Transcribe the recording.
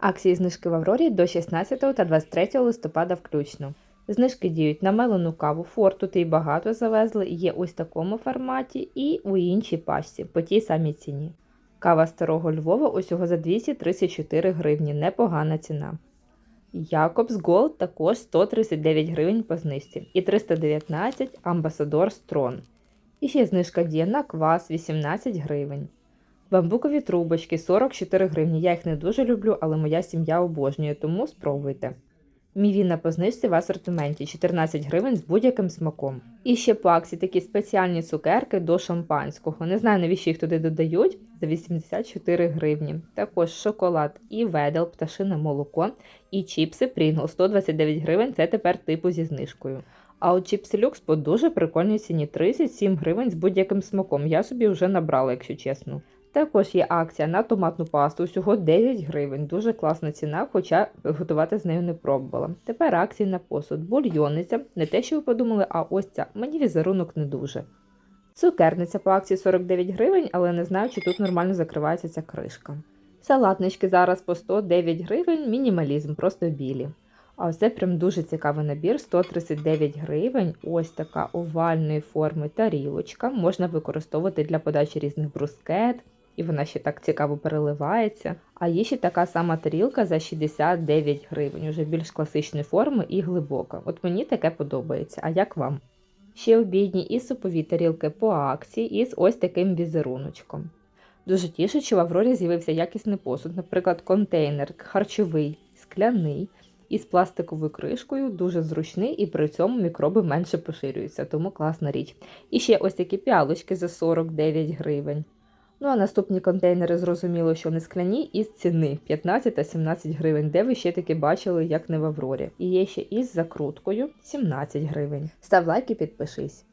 Акції знижки в Аврорі до 16 та 23 листопада включно. Знижки діють на мелену каву форту, ти багато завезли, є ось в такому форматі і у іншій пачці по тій самій ціні. Кава старого Львова усього за 234 гривні, непогана ціна. Якобс Голд також 139 гривень по знижці і 319 Амбасадор Строн. І ще знижка діє на квас 18 гривень. Бамбукові трубочки 44 гривні. Я їх не дуже люблю, але моя сім'я обожнює, тому спробуйте. Мівіна по знижці в асортименті 14 гривень з будь-яким смаком. І ще по акції такі спеціальні цукерки до шампанського. Не знаю, навіщо їх туди додають за 84 гривні. Також шоколад і ведел, пташине молоко і чіпси Pringles 129 гривень. Це тепер типу зі знижкою. А от чіпси люкс по дуже прикольній ціні 37 гривень з будь-яким смаком. Я собі вже набрала, якщо чесно. Також є акція на томатну пасту, всього 9 гривень. Дуже класна ціна, хоча готувати з нею не пробувала. Тепер акції на посуд. Бульйонниця, не те, що ви подумали, а ось ця. Мені візерунок не дуже. Цукерниця по акції 49 гривень, але не знаю, чи тут нормально закривається ця кришка. Салатнички зараз по 109 гривень, мінімалізм, просто білі. А це прям дуже цікавий набір, 139 гривень. Ось така овальної форми тарілочка. Можна використовувати для подачі різних брускет, і вона ще так цікаво переливається. А є ще така сама тарілка за 69 гривень, уже більш класичної форми і глибока. От мені таке подобається. А як вам? Ще обідні і супові тарілки по акції із ось таким візеруночком. Дуже тішить, що в Аврорі з'явився якісний посуд, наприклад, контейнер харчовий, скляний із пластиковою кришкою, дуже зручний і при цьому мікроби менше поширюються, тому класна річ. І ще ось такі піалочки за 49 гривень. Ну а наступні контейнери зрозуміло, що не скляні із ціни 15 та 17 гривень, де ви ще таки бачили, як не в Аврорі. І є ще із закруткою 17 гривень. Став лайк і підпишись.